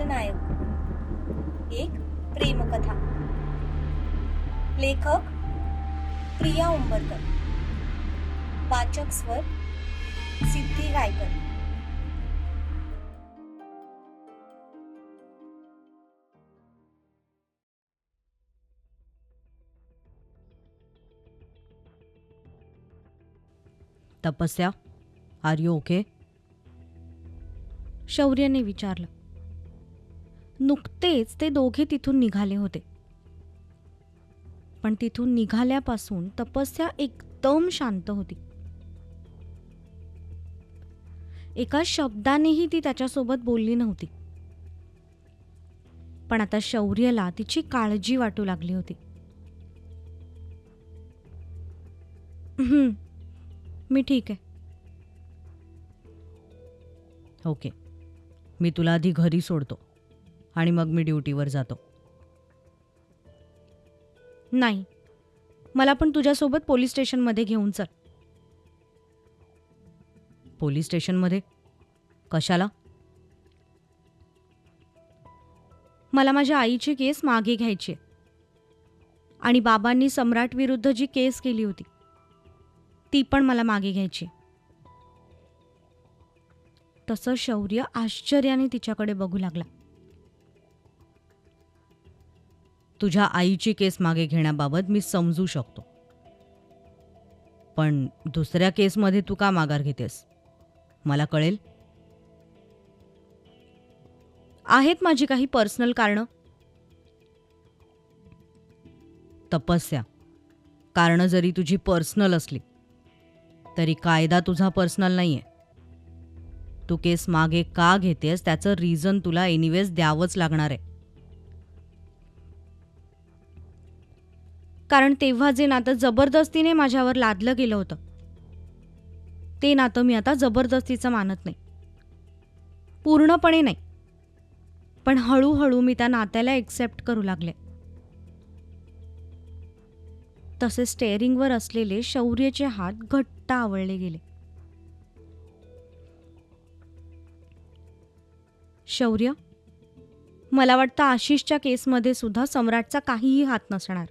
खलनायक एक प्रेमकथा. लेखक प्रिया उंबरकर. वाचक स्वर Siddhi Gaikar. Tapasya. Are you okay? शौर्याने विचारलं. नुकतेच ते दोघे तिथून निघाले होते. पण तिथून निघाल्यापासून तपस्या एकदम शांत होती. एका शब्दानेही ती त्याच्यासोबत बोलली नव्हती. पण आता शौर्यला तिची काळजी वाटू लागली होती. मी ठीक आहे. ओके मी तुला आधी घरी सोडतो. आणि मग मी ड्युटीवर जातो. नाही. मला पण तुझ्यासोबत पोलीस स्टेशनमध्ये घेऊन चल. पोलीस स्टेशनमध्ये? कशाला? मला माझ्या आईची केस मागे घ्यायची. आणि बाबांनी सम्राट विरुद्ध जी केस केली होती ती पण मला मागे घ्यायची. तसं शौर्य आश्चर्याने तिच्याकडे बघू लागला. तुझ्या आईची केस मागे घेण्याबाबत मी समजू शकतो. पण दुसऱ्या केसमध्ये तू का माघार घेतेस? मला कळेल? आहेत माझी काही पर्सनल कारणं? तपस्या. कारणं जरी तुझी पर्सनल असली तरी कायदा तुझा पर्सनल नाही आहे तू केस मागे का घेतेस त्याचं रिझन तुला एनिवेज द्यावंच लागणार आहे. कारण तेव्हा जे नातं जबरदस्तीने माझ्यावर लादलं गेलं होतं ते नातं मी आता जबरदस्तीचं मानत नाही. पूर्णपणे नाही. पण हळूहळू मी त्या नात्याला एक्सेप्ट करू लागले. तसे स्टेअरिंगवर असलेले शौर्यचे हात घट्ट आवळले गेले. शौर्य? मला वाटतं आशिषच्या केसमध्ये सुद्धा सम्राटचा काहीही हात नसणार.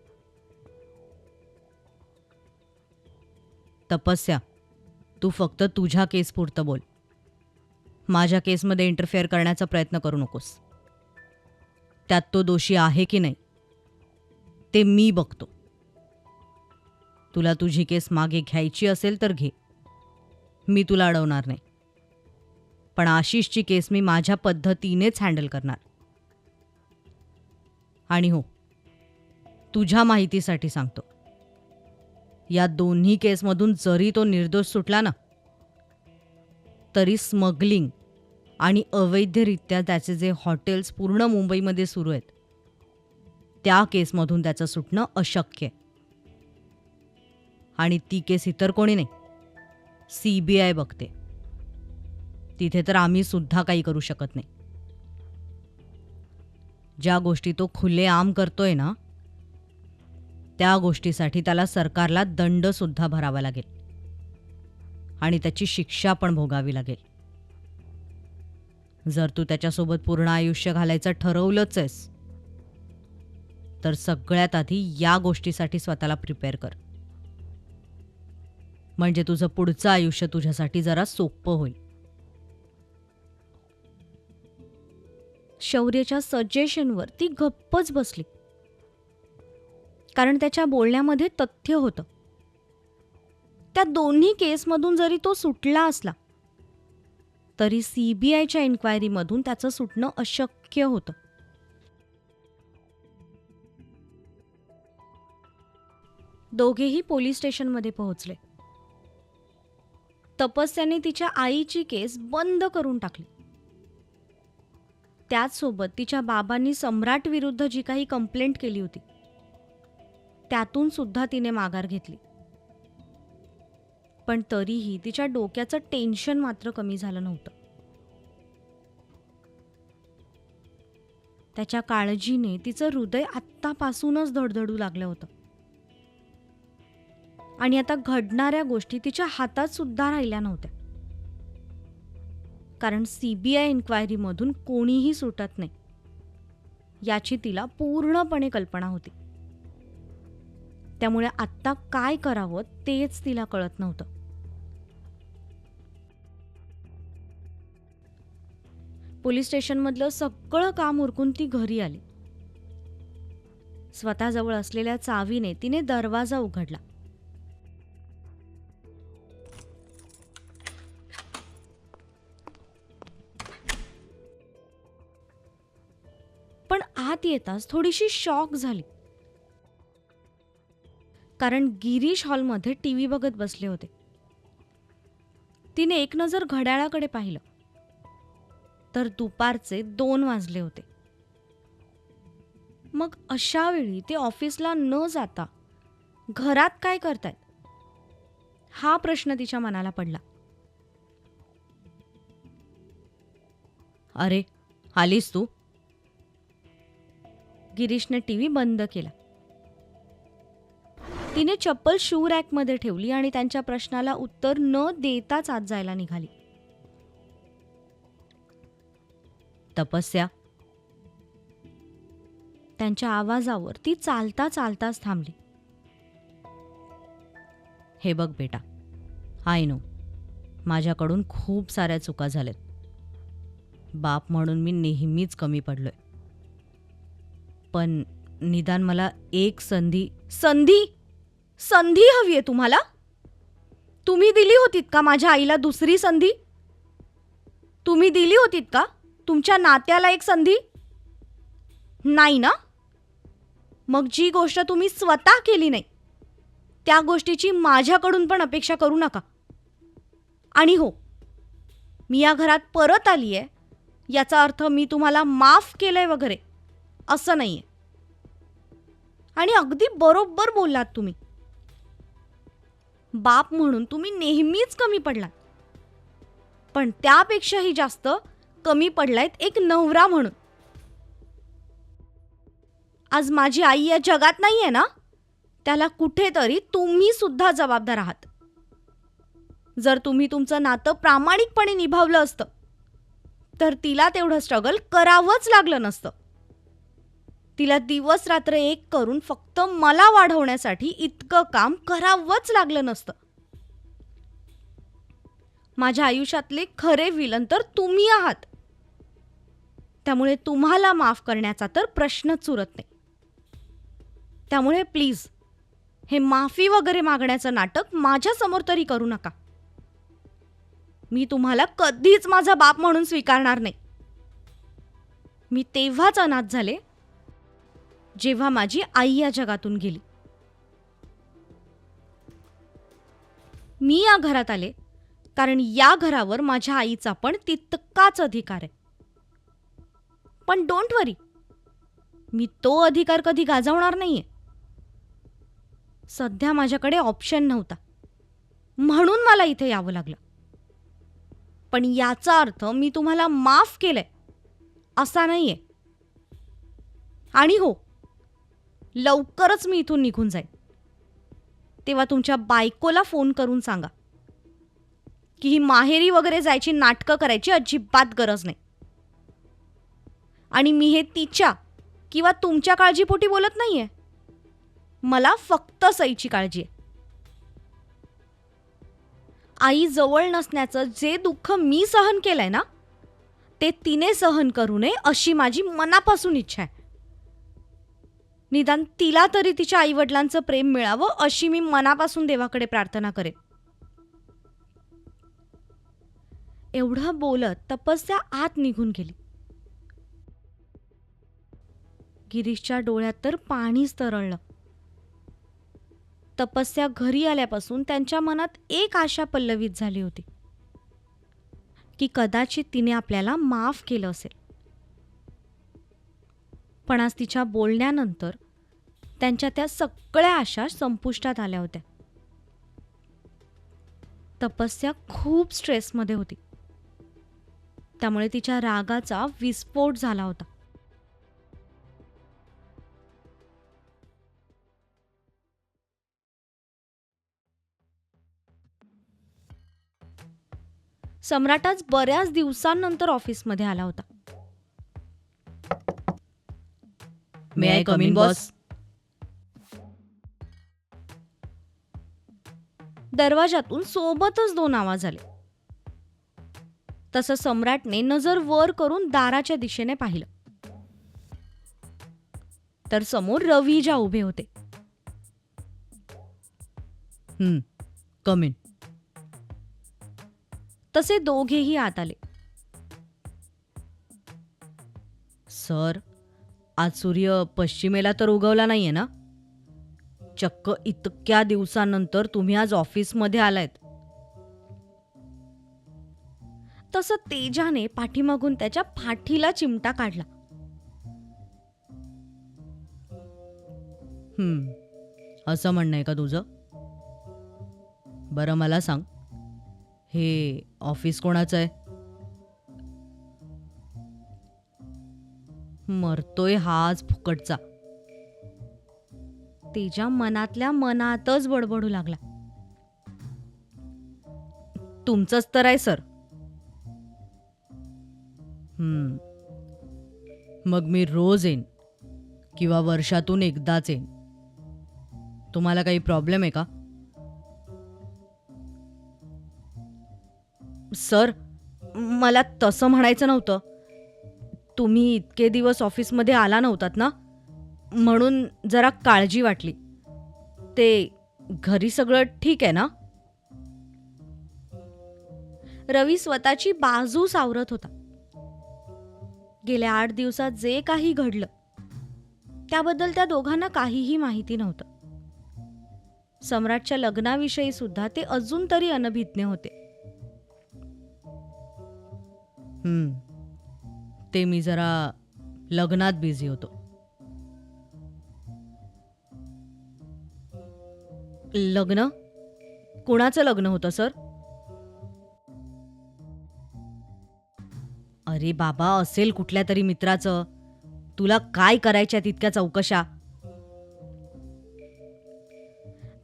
तपस्या. तू फक्त तुझ्या केसपुरतं बोल. माझ्या केसमध्ये इंटरफेअर करण्याचा प्रयत्न करू नकोस. त्यात तो दोषी आहे की नाही ते मी बघतो. तुला तुझी केस मागे घ्यायची असेल तर घे. मी तुला अडवणार नाही. पण आशिषची केस मी माझ्या पद्धतीनेच हँडल करणार. आणि हो तुझ्या माहितीसाठी सांगतो. या दोन्ही केसमधून जरी तो निर्दोष सुटला ना तरी स्मगलिंग आणि अवैधरित्या त्याचे जे हॉटेल्स पूर्ण मुंबईमध्ये सुरू आहेत त्या केसमधून त्याचं सुटणं अशक्य आहे. आणि ती केस इतर कोणी नाही सी बी आय बघते. तिथे तर आम्ही सुद्धा काही करू शकत नाही. ज्या गोष्टी तो खुलेआम करतोय ना त्या गोष्टीसाठी त्याला सरकारला दंडसुद्धा भरावा लागेल. आणि त्याची शिक्षा पण भोगावी लागेल. जर तू त्याच्यासोबत पूर्ण आयुष्य घालायचं ठरवलंच आहेस तर सगळ्यात आधी या गोष्टीसाठी स्वतःला प्रिपेअर कर. म्हणजे तुझं पुढचं आयुष्य तुझ्यासाठी जरा सोपं होईल. शौर्यच्या सजेशनवर ती गप्पच बसली. कारण त्याच्या बोलण्यामध्ये तथ्य होतं. त्या दोन्ही केसमधून जरी तो सुटला असला तरी सीबीआयच्या इन्क्वायरीमधून त्याचं सुटणं अशक्य होतं. दोघेही पोलीस स्टेशनमध्ये पोहोचले. तपस्याने तिच्या आईची केस बंद करून टाकली. त्याचसोबत तिच्या बाबांनी सम्राट विरुद्ध जी काही कंप्लेंट केली होती त्यातून सुद्धा तिने माघार घेतली. पण तरीही तिच्या डोक्याचं टेन्शन मात्र कमी झालं नव्हतं. त्याच्या काळजीने तिचं हृदय आत्तापासूनच धडधडू लागलं होतं. आणि आता घडणाऱ्या गोष्टी तिच्या हातात सुद्धा राहिल्या नव्हत्या. कारण सीबीआय इन्क्वायरीमधून कोणीही सुटत नाही याची तिला पूर्णपणे कल्पना होती. त्यामुळे आत्ता काय करावं तेच तिला कळत नव्हतं. पोलीस स्टेशनमधलं सगळं काम उरकून ती घरी आली. स्वतःजवळ असलेल्या चावीने तिने दरवाजा उघडला. पण आत येताच थोडीशी शॉक झाली. कारण गिरीश हॉलमध्ये टी व्ही बघत बसले होते. तिने एक नजर घड्याळाकडे पाहिलं. तर दुपारचे दोन वाजले होते. मग अशा वेळी ते ऑफिसला न जाता घरात काय करतायत? हा प्रश्न तिच्या मनाला पडला. अरे आलीस तू? गिरीशने टीव्ही बंद केला. तिने चप्पल शू रॅकमध्ये ठेवली आणि त्यांच्या प्रश्नाला उत्तर न देताच आत जायला निघाली. तपस्या. त्यांच्या आवाजावर ती चालता चालताच थांबली. हे बघ बेटा आय नो माझ्याकडून खूप साऱ्या चुका झाल्यात. बाप म्हणून मी नेहमीच कमी पडलोय. पण निदान मला एक संधी संधी संधी हवी आहे तुम्हाला? तुम्ही दिली होतीत का माझ्या आईला दुसरी संधी? तुम्ही दिली होतीत का तुमच्या नात्याला एक संधी? नाही ना? मग जी गोष्ट तुम्ही स्वतः केली नाही त्या गोष्टीची माझ्याकडून पण अपेक्षा करू नका. आणि हो मी या घरात परत आली आहे याचा अर्थ मी तुम्हाला माफ केलंय वगैरे असं नाही आहे आणि अगदी बरोबर बोललात तुम्ही. बाप म्हणून तुम्ही नेहमीच कमी पडलात. पण त्यापेक्षाही जास्त कमी पडलायत एक नवरा म्हणून. आज माझी आई या जगात नाही आहे ना? त्याला कुठेतरी तुम्ही सुद्धा जबाबदार आहात. जर तुम्ही तुमचं नातं प्रामाणिकपणे निभावलं असतं तर तिला तेवढं स्ट्रगल करावंच लागलं नसतं. तिला दिवस रात्र एक करून फक्त मला वाढवण्यासाठी इतकं काम करावंच लागलं नसतं. माझ्या आयुष्यातले खरे विलन तर तुम्ही आहात. त्यामुळे तुम्हाला माफ करण्याचा तर प्रश्नच उरत नाही. त्यामुळे प्लीज हे माफी वगैरे मागण्याचं नाटक माझ्यासमोर तरी करू नका. मी तुम्हाला कधीच माझा बाप म्हणून स्वीकारणार नाही. मी तेव्हाच अनाथ झाले जेव्हा माझी आई या जगातून गेली. मी या घरात आले कारण या घरावर माझ्या आईचा पण तितकाच अधिकार आहे. पण डोंट वरी मी तो अधिकार कधी गाजवणार नाहीये. सध्या माझ्याकडे ऑप्शन नव्हता. म्हणून मला इथे यावं लागलं. पण याचा अर्थ मी तुम्हाला माफ केलंय असा नाहीये. आणि हो लवकरच मी इथून निघून जाईन. तेव्हा तुमच्या बायकोला फोन करून सांगा. की ही माहेरी वगैरे जायची नाटकं करायची अजिबात गरज नाही. आणि मी हे तिच्या किंवा तुमच्या काळजीपोटी बोलत नाही आहे मला फक्त सईची काळजी आहे. आई जवळ नसण्याचं जे दुःख मी सहन केलंय ना ते तिने सहन करू नये अशी माझी मनापासून इच्छा आहे. निदान तिला तरी तिच्या आईवडिलांचं प्रेम मिळावं अशी मी मनापासून देवाकडे प्रार्थना करेन. एवढं बोलत तपस्या आत निघून गेली. गिरीशच्या डोळ्यात तर पाणीच तरळलं. तपस्या घरी आल्यापासून त्यांच्या मनात एक आशा पल्लवित झाली होती की कदाचित तिने आपल्याला माफ केलं असेल. पण आज तिच्या बोलण्यानंतर त्यांच्या त्या सगळ्या आशा संपुष्टात आल्या होत्या. तपस्या खूप स्ट्रेसमध्ये होती. त्यामुळे तिच्या रागाचा विस्फोट झाला होता. सम्राट आज बऱ्याच दिवसांनंतर ऑफिसमध्ये आला होता. May I come in boss दरवाजातून सोबतच दोन आवाज आले. तसं सम्राटने नजर वर करून दाराच्या दिशेने पाहिलं. तर समोर रवीजा उभे होते. हम्म कम इन तसे दोघेही आत आले. सर आज सूर्य पश्चिमेला तर उगवला नाहीये ना? चक्क इतक्या दिवसानंतर तुम्ही आज ऑफिसमध्ये आलायत. तसं तेजाने पाठीमागून त्याच्या पाठीला चिमटा काढला. हम्म असं म्हणणं आहे का तुझं? बरं मला सांग. हे ऑफिस कोणाचं आहे? मरतोय हाच फुकटचा. तेच्या मनातल्या मनातच बडबडू लागला. तुमचंच तर आहे सर. मग मी रोज येईन किंवा वर्षातून एकदाच येईन. तुम्हाला काही प्रॉब्लेम आहे का? सर मला तसं म्हणायचं नव्हतं. तुम्ही इतके दिवस ऑफिसमध्ये आला नव्हतात ना? म्हणून जरा काळजी वाटली. ते घरी सगळं ठीक आहे ना? रवी स्वतःची बाजू सावरत होता. गेल्या आठ दिवसात जे काही घडलं त्याबद्दल त्या दोघांना काहीही माहिती नव्हतं. सम्राटच्या लग्नाविषयी सुद्धा ते अजून तरी अनभिज्ञ होते. हम्म. ते मी जरा लग्नात बिझी होतो. लग्न? कोणाचं लग्न होतं सर? अरे बाबा असेल कुठल्या तरी मित्राचं. तुला काय करायच्या तितक्या चौकशा?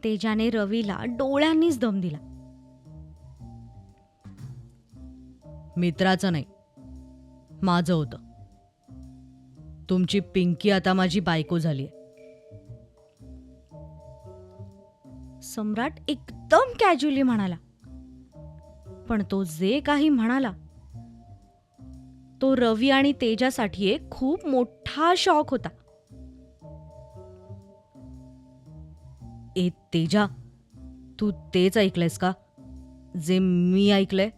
तेजाने रवीला डोळ्यांनीच दम दिला. मित्राचं नाही. माझं होतं. तुमची पिंकी आता माझी बायको झाली सम्राट एकदम कॅज्युअली म्हणाला. पण तो जे काही म्हणाला तो रवी आणि तेजासाठी एक खूप मोठा शॉक होता. ए तेजा तू तेच ऐकलंयस का? जे मी ऐकलंय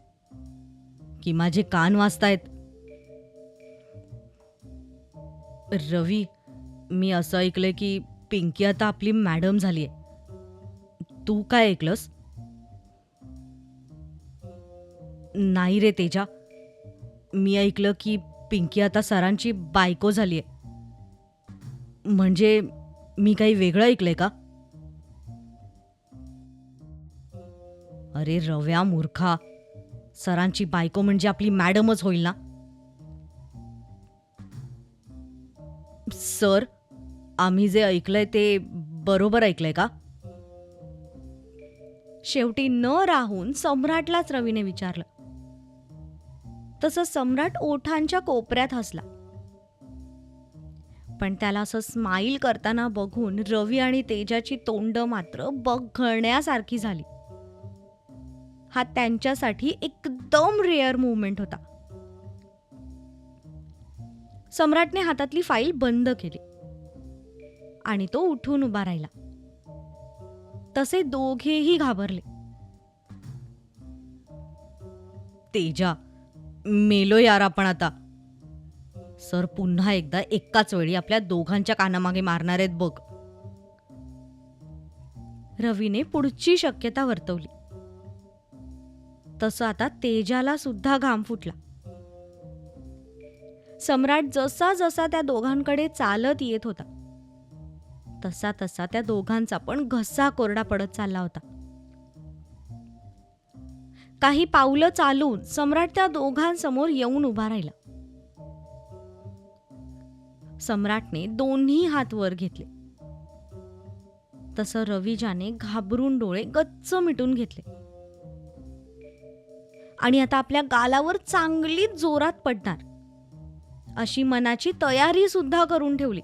की माझे कान वाजतायत. रवी मी असं ऐकलंय की पिंकी आता आपली मॅडम झाली आहे तू काय ऐकलंस? नाही रे तेजा. मी ऐकलं की पिंकी आता सरांची बायको झाली आहे म्हणजे मी काही वेगळं ऐकलंय का? अरे रव्या मूर्खा सरांची बायको म्हणजे आपली मॅडमच होईल ना? सर आम्ही जे ऐकलंय ते बरोबर ऐकलंय का? शेवटी न राहून सम्राटलाच रवीने विचारलं. तसं सम्राट ओठांच्या कोपऱ्यात हसला. पण त्याला असं स्माईल करताना बघून रवी आणि तेजाची तोंड मात्र बघण्यासारखी झाली. हा त्यांच्यासाठी एकदम रेअर मुवमेंट होता. सम्राटने हातातली फाईल बंद केली. आणि तो उठून उभा राहिला. तसे दोघेही घाबरले. तेजा मेलो यार आपण आता. सर पुन्हा एकदा एकाच वेळी आपल्या दोघांच्या कानामागे मारणार आहेत बघ. रवीने पुढची शक्यता वर्तवली. तसं आता तेजाला सुद्धा घाम फुटला. सम्राट जसा जसा त्या दोघांकडे चालत येत होता तसा तसा त्या दोघांचा पण घसा कोरडा पडत चालला होता. काही पावलं चालून सम्राट त्या दोघांसमोर येऊन उभा राहिला. सम्राटने दोन्ही हात वर घेतले. तसं रविजाने घाबरून डोळे गच्च मिटून घेतले. आणि आता आपल्या गालावर चांगलीच जोरात पडणार. अशी मनाची तयारी सुद्धा करून ठेवली.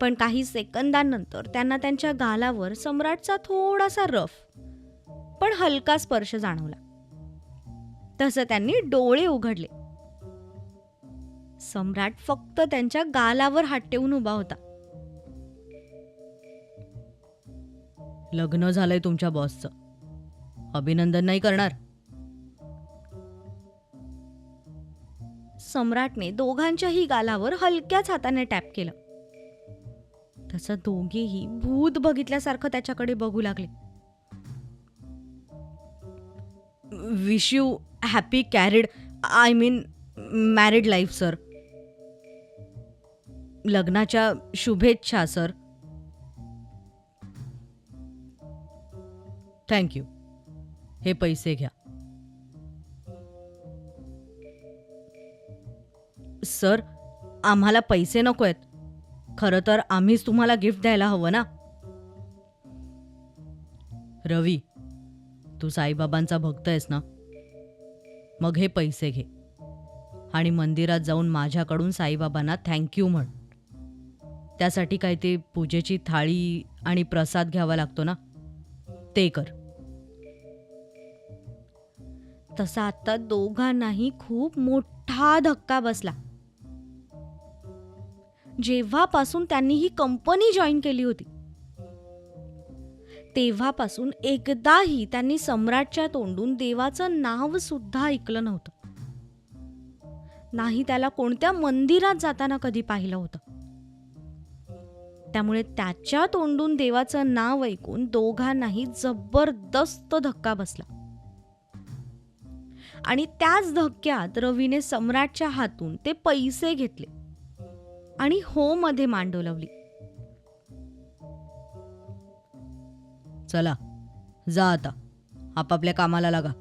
पण काही सेकंदांनंतर त्यांना त्यांच्या गालावर सम्राटचा थोडासा रफ पण हलका स्पर्श जाणवला. तसं त्यांनी डोळे उघडले. सम्राट फक्त त्यांच्या गालावर हात ठेवून उभा होता. लग्न झालंय तुमच्या बॉसचं अभिनंदन नाही करणार. सम्राटने दोघांच्याही गालावर हलक्याच हाताने टॅप केलं. तसं दोघेही भूत बघितल्यासारखं त्याच्याकडे बघू लागले. Wish you happy carried I mean married life sir लग्नाच्या शुभेच्छा सर थँक्यू हे पैसे घ्या. सर आम्हाला पैसे नको आहेत खरं तर आम्हीच तुम्हाला गिफ्ट द्यायला हवं ना? रवी तू साईबाबांचा भक्त आहेस ना? मग हे पैसे घे आणि मंदिरात जाऊन माझ्याकडून साईबाबांना थँक्यू म्हण. त्यासाठी काय ते पूजेची थाळी आणि प्रसाद घ्यावा लागतो ना? ते कर. तसा आता दोघांनाही खूप मोठा धक्का बसला. जेव्हापासून त्यांनी ही कंपनी जॉईन केली होती तेव्हापासून एकदाही त्यांनी सम्राटच्या तोंडून देवाचं नाव सुद्धा ऐकलं नव्हतं. नाही त्याला कोणत्या मंदिरात जाताना कधी पाहिलं होतं. त्यामुळे त्याच्या तोंडून देवाचं नाव ऐकून दोघांनाही जबरदस्त धक्का बसला. आणि त्याच धक्क्यात रवीने सम्राटच्या हातून ते पैसे घेतले. आणि हो मध्ये मान डोलवली चला जा आता. आपापल्या कामाला लागा.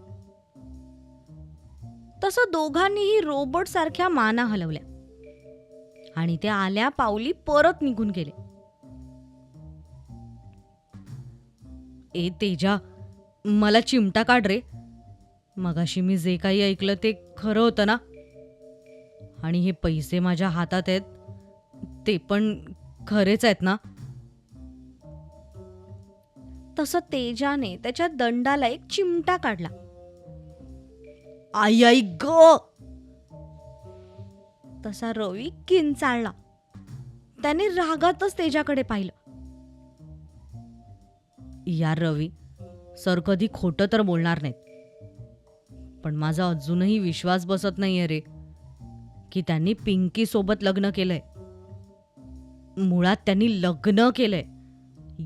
तसं दोघांनीही रोबोट सारख्या माना हलवल्या. आणि ते आल्या पावली परत निघून गेले. ए तेजा मला चिमटा काढ रे. मगाशी मी जे काही ऐकलं ते खरं होतं ना? आणि हे पैसे माझ्या हातात आहेत ते पण खरेच आहेत ना? तसं तेजाने त्याच्या दंडाला एक चिमटा काढला. आई आई ग! तसा रवी किंचाळला. त्याने रागातच तेजाकडे पाहिलं. यार रवी सर कधी खोटं तर बोलणार नाहीत. पण माझा अजूनही विश्वास बसत नाहीये रे की त्यांनी पिंकी सोबत लग्न केलंय. मुळात त्यांनी लग्न केलंय.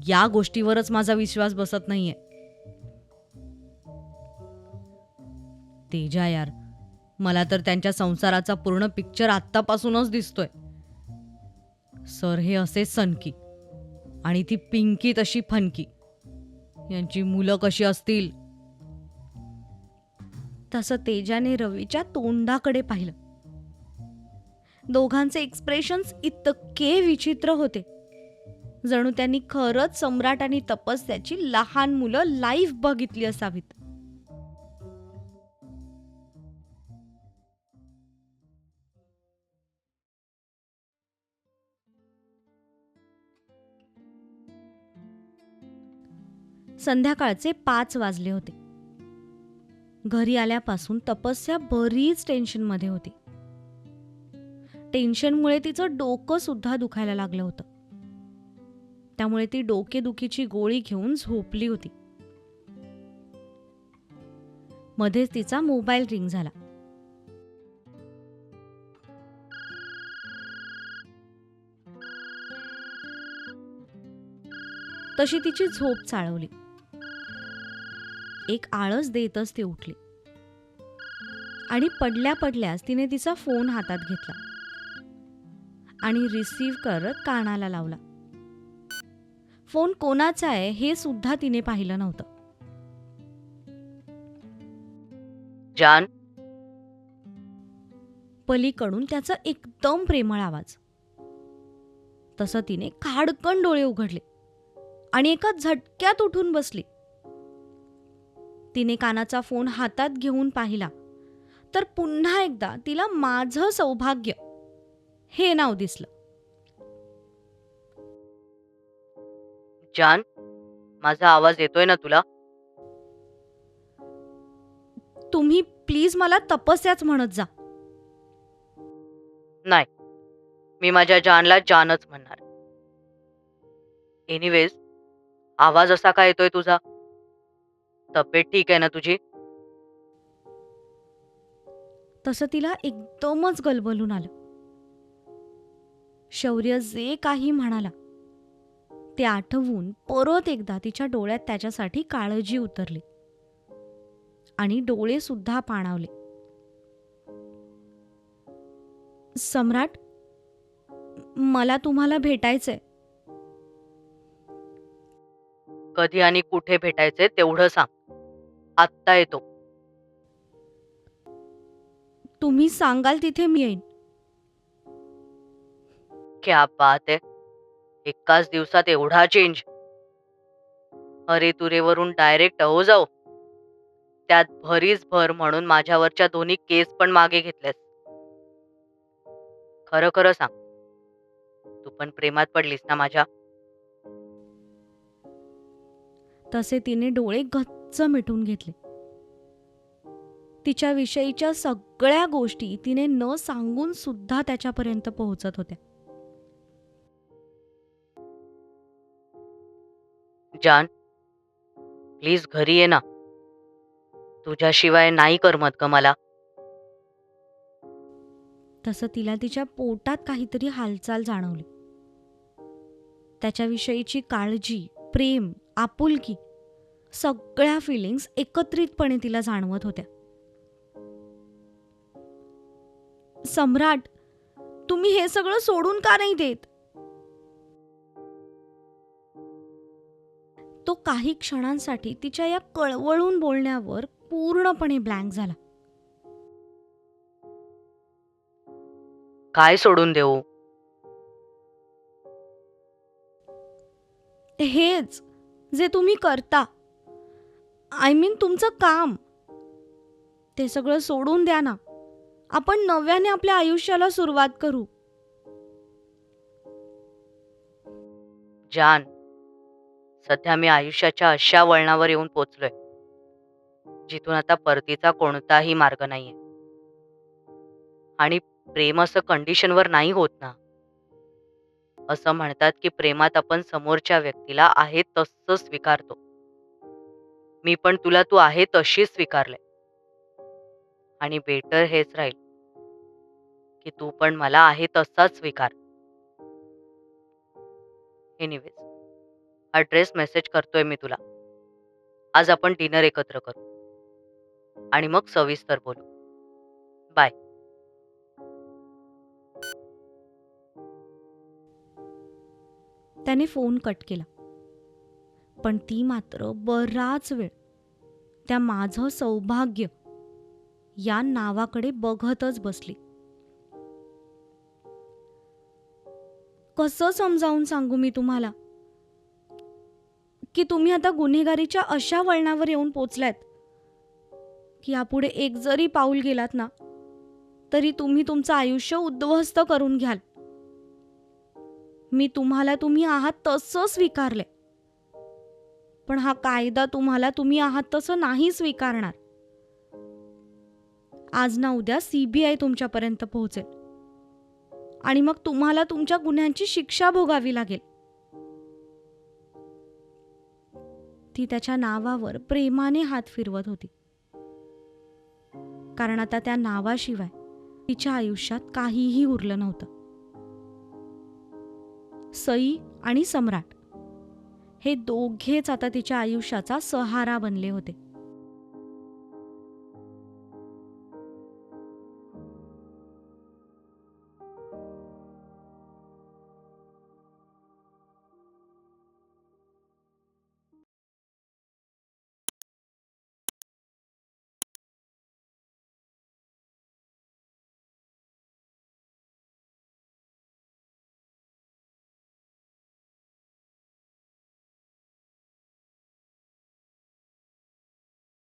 या गोष्टीवरच माझा विश्वास बसत नाहीये. तेजा यार मला तर त्यांच्या संसाराचा पूर्ण पिक्चर आत्तापासूनच दिसतोय. सर हे असे सनकी आणि ती पिंकी तशी फनकी. यांची मुलं कशी असतील? तसं तेजाने रवीच्या तोंडाकडे पाहिलं. दोघांचे एक्सप्रेशन्स इतके विचित्र होते. जणू त्यांनी खरंच सम्राट आणि तपस्याची लहान मुलं लाईव्ह बघितली असावीत. संध्याकाळचे पाच वाजले होते. घरी आल्यापासून तपस्या बरीच टेन्शनमध्ये होती. टेन्शनमुळे तिचं डोकं सुद्धा दुखायला लागलं होतं. त्यामुळे ती डोकेदुखीची गोळी घेऊन झोपली होती. मध्येच तिचा मोबाईल रिंग झाला. तशी तिची झोप चाळवली. एक आळस देतच ती उठली. आणि पडल्या पडल्यास तिने तिचा फोन हातात घेतला. आणि रिसीव्ह करत कानाला लावला. फोन कोणाचा आहे हे सुद्धा तिने पाहिलं नव्हतं. जान? पलीकडून त्याचा एकदम प्रेमळ आवाज. तसं तिने खाडकन डोळे उघडले आणि एका झटक्यात उठून बसली. तिने कानाचा फोन हातात घेऊन पाहिला. तर पुन्हा एकदा तिला माझं सौभाग्य हे नाव दिसलं. जान माझा आवाज येतोय ना तुला? तुम्ही प्लीज मला तपस्याच म्हणत जा. नाही मी माझ्या जानला जानच म्हणणार. एनिवेज आवाज असा का येतोय तुझा? तब्येत ठीक आहे ना तुझी? तसं तिला एकदमच गलबलून आलं. शौर्य जे काही म्हणाला ते आठवून परत एकदा तिच्या डोळ्यात त्याच्यासाठी काळजी उतरली आणि डोळे सुद्धा पाणावले. सम्राट मला तुम्हाला भेटायचंय. कधी आणि कुठे भेटायचे तेवढं सांग. आत्ता येतो. तुम्ही सांगाल तिथे मी येईन. क्या बात आहे एकाच दिवसात एवढा चेंज अरे तुरेवरून डायरेक्ट अहो जाऊ. त्यात भरीच भर म्हणून माझ्यावरच्या दोन्ही केस पण मागे घेतल्यास खरं खरं सांग. तू पण प्रेमात पडलीस ना माझ्या? तसे तिने डोळे गच्च मिटून घेतले. तिच्या विषयीच्या सगळ्या गोष्टी तिने न सांगून सुद्धा त्याच्यापर्यंत पोहोचत होत्या. जान. प्लीज घरी ये ना. तुझ्याशिवाय नाही करमत ग मला. तसं तिला तिच्या पोटात काहीतरी हालचाल जाणवली. त्याच्याविषयीची काळजी प्रेम आपुलकी सगळ्या फिलिंग्स एकत्रितपणे तिला जाणवत होत्या. सम्राट तुम्ही हे सगळं सोडून का नाही देत? तो काही क्षणांसाठी तिच्या या कळवळून बोलण्यावर पूर्णपणे ब्लँक झाला. काय सोडून देऊ? हेच जे तुम्ही करता. आय मीन तुमचं काम. ते सगळं सोडून द्या ना. आपण नव्याने आपल्या आयुष्याला सुरुवात करू. जान. सध्या मी आयुष्याच्या अशा वळणावर येऊन पोचलोय जिथून आता परतीचा कोणताही मार्ग नाहीये. आणि प्रेम असं कंडिशनवर नाही होत ना? असं म्हणतात की प्रेमात आपण समोरच्या व्यक्तीला आहे तसं स्वीकारतो. मी पण तुला तू आहे तशी स्वीकारलंय. आणि बेटर हेच राहील की तू पण मला आहे तसाच स्वीकार. एनिवेज ॲड्रेस मेसेज करतोय मी तुला. आज आपण डिनर एकत्र करू. आणि मग सविस्तर बोलू. बाय त्याने फोन कट केला. पण ती मात्र बराच वेळ त्या माझं सौभाग्य या नावाकडे बघतच बसली. कसं समजावून सांगू मी तुम्हाला? की तुम्ही आता गुन्हेगारीच्या अशा वळणावर येऊन पोचलात की यापुढे एक जरी पाऊल गेलात ना तरी तुम्ही तुमचं आयुष्य उद्ध्वस्त करून घ्याल. मी तुम्हाला तुम्ही आहात तसं स्वीकारले पण हा कायदा तुम्हाला तुम्ही आहात तसं नाही स्वीकारणार. आज ना उद्या सीबीआय तुमच्यापर्यंत पोहोचेल. आणि मग तुम्हाला तुमच्या गुन्ह्यांची शिक्षा भोगावी लागेल. ती त्याच्या नावावर प्रेमाने हात फिरवत होती. कारण आता त्या नावाशिवाय तिच्या आयुष्यात काहीही उरलं नव्हतं. सई आणि सम्राट हे दोघेच आता तिच्या आयुष्याचा सहारा बनले होते.